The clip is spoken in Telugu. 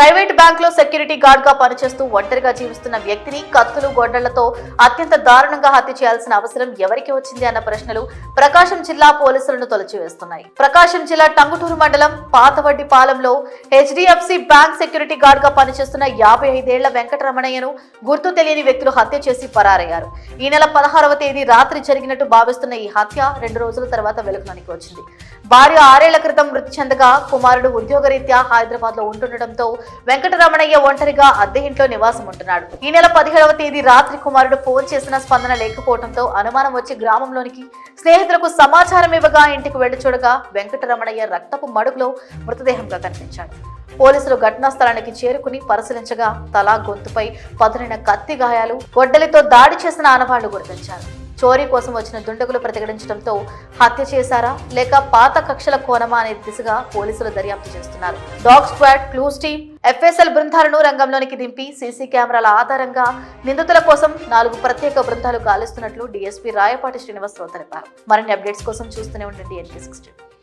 ప్రైవేట్ బ్యాంక్లో సెక్యూరిటీ గార్డ్గా పనిచేస్తూ ఒంటరిగా జీవిస్తున్న వ్యక్తిని కత్తులు గొడ్డళ్ళతో అత్యంత దారుణంగా హత్య చేయాల్సిన అవసరం ఎవరికి వచ్చింది అన్న ప్రశ్నలు ప్రకాశం జిల్లా పోలీసులను తొలచివేస్తున్నాయి. ప్రకాశం జిల్లా టంగుటూరు మండలం పాతవడ్డి పాలెంలో హెచ్డిఎఫ్సి బ్యాంక్ సెక్యూరిటీ గార్డ్గా పనిచేస్తున్న యాభై ఐదేళ్ళ వెంకటరమణయ్యను గుర్తు తెలియని వ్యక్తులు హత్య చేసి పరారయ్యారు. ఈ నెల పదహారవ తేదీ రాత్రి జరిగినట్టు భావిస్తున్న ఈ హత్య రెండు రోజుల తర్వాత వెలుగులోనికి వచ్చింది. భార్య ఆరేళ్ళ క్రితం మృతి చెందగా కుమారుడు ఉద్యోగరీత్యా హైదరాబాద్లో ఉంటుండటంతో వెంకటరమణయ్య ఒంటరిగా అద్దె ఇంట్లో నివాసం ఉంటున్నాడు. ఈ నెల పదిహేడవ తేదీ రాత్రి కుమారుడు ఫోన్ చేసిన స్పందన లేకపోవడంతో అనుమానం వచ్చి గ్రామంలోనికి స్నేహితులకు సమాచారం ఇవ్వగా ఇంటికి వెళ్ళి చూడగా వెంకటరమణయ్య రక్తపు మడుగులో మృతదేహంగా కనిపించాడు. పోలీసులు ఘటనా స్థలానికి చేరుకుని పరిశీలించగా తల గొంతుపై పదునైన కత్తి గాయాలు గొడ్డలితో దాడి చేసిన ఆనవాళ్ళు గుర్తించారు. చోరీ కోసం వచ్చిన దుండగులు ప్రతిఘటించడంతో హత్య చేశారా లేక పాత కక్షల కోణమా అనే దిశగా పోలీసులు దర్యాప్తు చేస్తున్నారు. Dog squad clues team FSL బృందాలను రంగంలోనికి దింపి సీసీ కెమెరాల ఆధారంగా నిందితుల కోసం నాలుగు ప్రత్యేక బృందాలు గాలిస్తున్నట్లు డీఎస్పీ రాయపాటి శ్రీనివాసరావు తెలిపారు. మరిన్ని అప్డేట్స్ కోసం చూస్తూనే ఉండండి ఎన్టీ సిక్స్టీ